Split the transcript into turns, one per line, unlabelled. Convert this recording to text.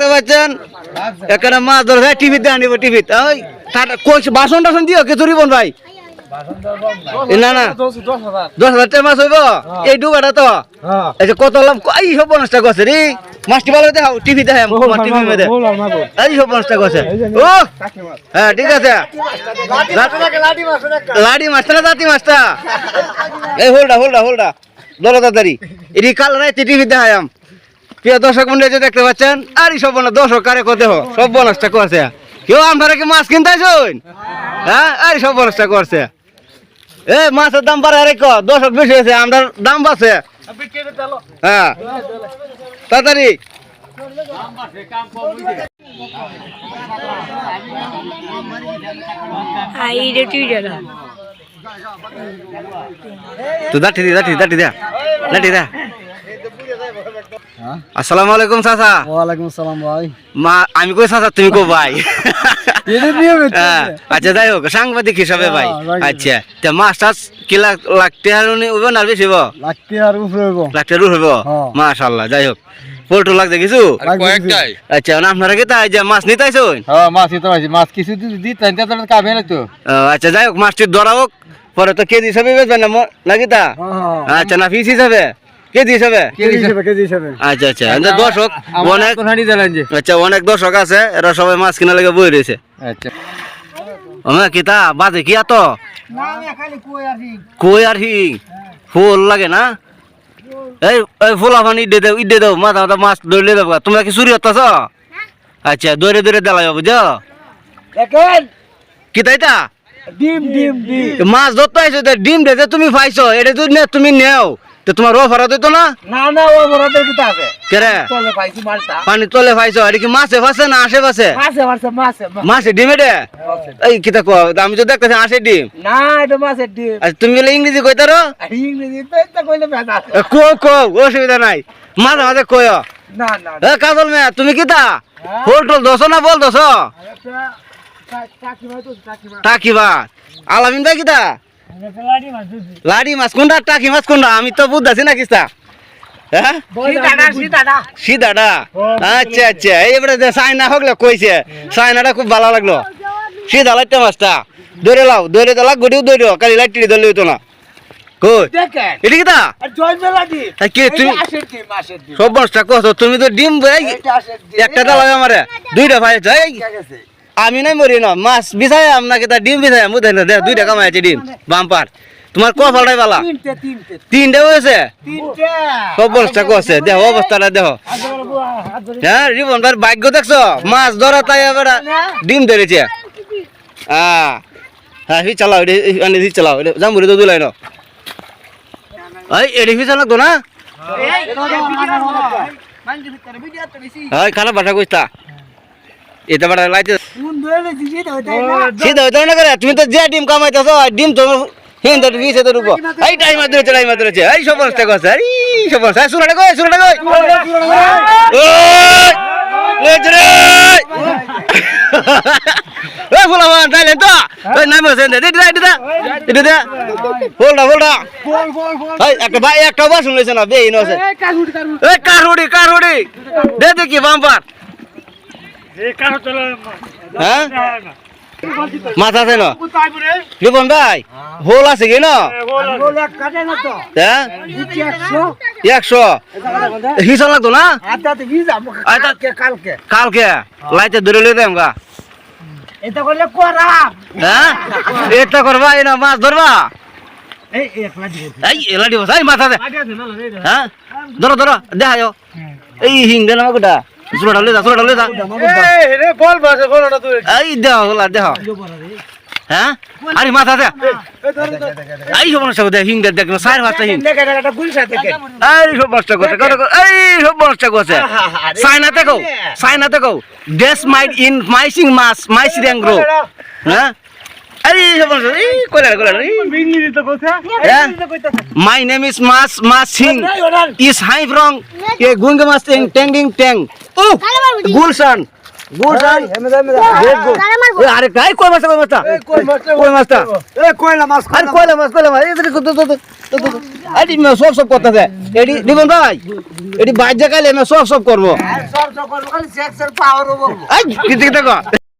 দেখতে পাচ্ছেন? এখানে মাছ ধরে ভাই টিভিতে আনিব টিভিতে ওই বাসন টাসন দিও কে চুরিবন ভাই? না না। দশ হাজার টাকা মাছ হইব? এই ডুবাটা তো? আচ্ছা কত লাভ? এই সব পঞ্চাশ টাকা আছে রে। মাছটি ভালো দেখাও টিভি আমার টিভি মধ্যে এই সব পঞ্চাশ টাকা আছে। ও! হ্যাঁ ঠিক আছে। লাডি মাছটা না দাঁতি মাছটা। এই হোল্ডা হোল্ডা হোল্ডা দলো তাড়াতাড়ি। এটি কাল রাইতে টিভি দেখায়াম প্রিয় দর্শক মন্ডলী যে দেখতে পাচ্ছেন আর সব বনা দর্শক কারে কত সব বনসটা করছে। কেউ আমরা কি মাছ কিনতে হ্যাঁ আর সব বনসটা করছে। এ মাছের দাম বাড়ে আরে ক দর্শক বেশি হয়েছে আমরা দাম বাড়ছে। হ্যাঁ তাড়াতাড়ি।
Aí dia tu dia lah.
তো দাঁটি দি দাঁটি দাঁটি দে দাঁটি দে। আসসালামু আলাইকুম চাচা।
ওয়ালাইকুম আসসালাম ভাই।
মা আমি কই চাচা তুমি কো ভাই? হ্যাঁ, আচ্ছা যাই হোক সাংবাদিক হিসাবে ভাই।
হ্যাঁ,
আচ্ছা তা মাছ টাছ কি লাখ লাখতে আর উইব না বেশি হইব?
লাগতে আর উপরে হইব।
লাখতে রু হইব?
হ্যাঁ।
মাশাআল্লাহ যাই হোক। লাগছে কিছু?
কয়েকটাই।
আচ্ছা না আপনারা কি তাই যে মাছ নিতে আইসুন
হ্যাঁ মাছ দিতে পারছি। মাছ কিছু দিতে দিতে তো কামে না তো
আচ্ছা যাই হোক মাছটি ধরা হোক পরে তো কেজি হিসাবে বেচবেন না ম- নাকি তা? আচ্ছা না পিস হিসাবে? কেজি হিসাবে
কেজি হিসেবে কেজি হিসেবে
আচ্ছা আচ্ছা। দর্শক অনেক আচ্ছা অনেক দর্শক আছে এরা সবাই মাছ কিনা লেগে বই রয়েছে।
আচ্ছা।
কিতা? বাজে কি আতো কই আর হি। ফুল লাগে না? এই এই ফুল আফান ইডে দেও ইডে দেও মাথা মাথা মাছ ধরলে দেবো তোমরা কি চুরি হতাছ আচ্ছা দৌড়ে দৌড়ে দেলাই বুঝো
দেখেন।
কি তাইতা
ডিম ডিম ডিম।
মাছ ধরতে আইছো ডিম দে যে তুমি পাইছো এটা তুমি নেও। তো তোমার ও ফেরত দিত না
না না ও বড় দেখতে আছে
কেরে
পাইছি মালটা
পানি তলে পাইছো এটা কি মাছে ফাঁসে না আসে ফাঁসে
মাছে মাছে মাছে
মাছে ডিমে দে এই কিতা কো আমি তো দেখতেছি আসে ডিম
না এটা মাছের ডিম
আচ্ছা তুমি বলে ইংরেজি কইতারো
ইংরেজি পেতে কইলে
কো কো অসুবিধা নাই মাঝে মাঝে কয়
না না
এ কাজল মেয়া তুমি কিতা ফুল টুল দোষ না বল দোষ
কাকিমা তো কাকিমা
টাকি বা আলামিন ভাই কিতা লাড়ি মাছ কোনটা টাকি মাছ কোনটা? আমি তো বুঝতেছি না কিস্তা হ্যাঁ? সিধাটা আচ্ছা আচ্ছা। সাইনা হগলে কইছে সাইনাটা খুব ভালো লাগল। সিধা লাইটটা মাছটা। দৌড়ে লাও দৌড়ে তো লাগ গটিও দৌড়ো কালি লাইট ধরলে হইতো না। সব কত তুমি তো ডিম একটা ডালা আমারে। দুইটা ভাই আমি নাই মরি না মাছ বিছাই আপনাকে তা ডিম বিছাই বুঝাই না? দেখ দুইটা কামাই আছে ডিম বাম্পার। তোমার কপালটাই বালা।
তিনটে তিনটে।
হয়েছে? সব অবস্থা করছে দেহ অবস্থাটা দেহ। হ্যাঁ রিবন ভাই ভাগ্য দেখছ? মাছ ধরা তাই এবার ডিম ধরেছে। হ্যাঁ হ্যাঁ হি চালাও আনি হি চালাও এটা জামুরি তো দুলাই না এই এডি হি চালাক তো না? হ্যাঁ খারাপ ভাষা কইতা এটা বাড়া লাইতে সিধা হইতে না করে তুমি তো যে ডিম কামাইতেছ ডিম তো হিন্দু বিছে তো রূপ এই টাইম ধরে টাইম ধরেছে এই সব অবস্থা করছে এই সব অবস্থা। সুরাটা কই সুরাটা কই? ওই লেজরে ওই ফুলামান তাইলে তো? ওই নাম আছে দে দে দে দে দে। দে ফুলটা ফুলটা। এই একটা ভাই একটা বাস শুনলেছ না বেই নছে এই কারুড়ি কারুড়ি। দে দেখি বাম্পার। হ্যাঁ? মাছ আছে না? রিপন ভাই, হোল আছে কি না? হ্যাঁ? একশো। হিসাব লাগতো না? কালকে। লাইতে ধরে
করলে করা
হ্যাঁ? এটা করবা, এই না মাছ ধরবা?
এই,
এলা দিব হ্যাঁ? ধরো ধরো দেখা যাও এই হিং দেন আমাকে সুরাটা লই যা সুরাটা লই যা।
এই রে বল বাসে কোনটা তুই।
এই দেহ হলা দেহ হ্যাঁ? আরে মাথা দে এই সব নষ্ট করে হিং দেখ না সাইর মাছটা হিং।
দেখ একটা গুলশা দেখে
এই সব নষ্ট করছে কত কত- এই সব নষ্ট করছে চাইনাতে কও চাইনাতে কও ডেস মাইট ইন মাইসিং মাছ মাইসিং গ্রো হ্যাঁ? মাই নেম ইজ মাস মাস সিং ইজ হাই ফ্রং এ গুঙ্গে মাস টেং টেঙ্গিং টেং ও গুলশান ওই আরেকটা এই কই মাছটা কই মাছটা
কই মাছটা
কই মাছটা
এই কয়লা মাছ
আরে কয়লা মাছ মাছ তো তো তো তো তো আরে সব সব করতেছে এডি দিবন ভাই এডি বাইর জায়গায় এমে সব সব করব
সব সব খালি সেক্সের পাওয়ারও বলব
আই কি দেখো